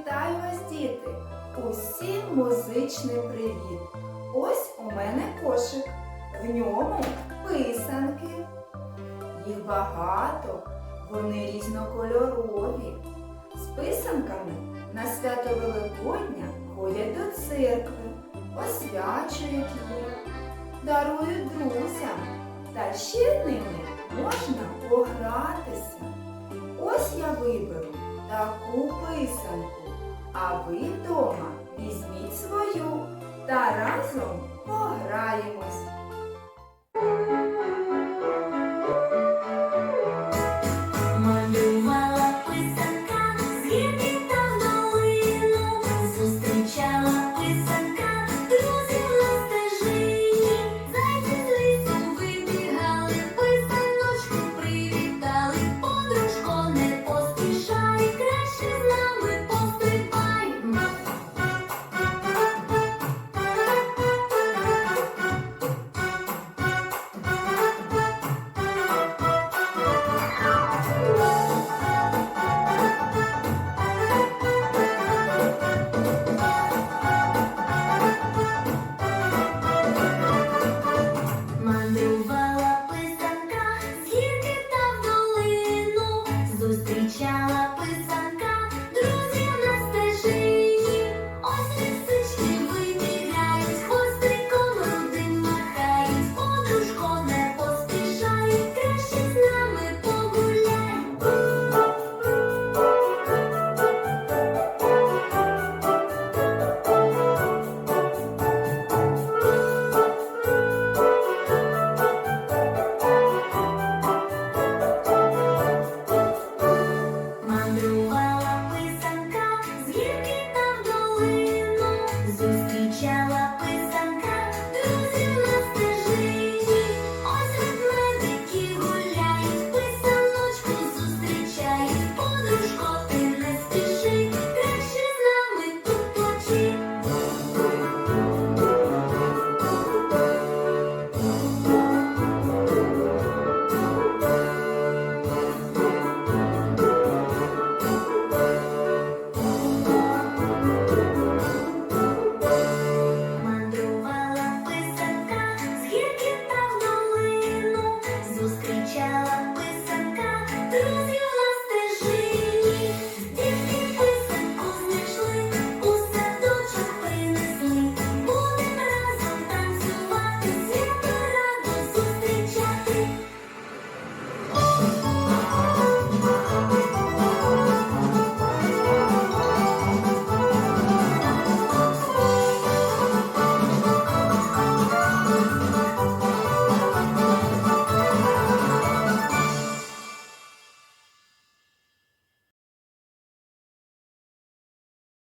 Вітаю вас, діти! Усім музичний привіт! Ось у мене кошик. В ньому писанки. Їх багато, вони різнокольорові. З писанками на свято Великодня ходять до церкви, освячують їх, дарують друзям. Та ще ними можна погратися. Ось я виберу таку писанку, а ви вдома візьміть свою та разом пограємось.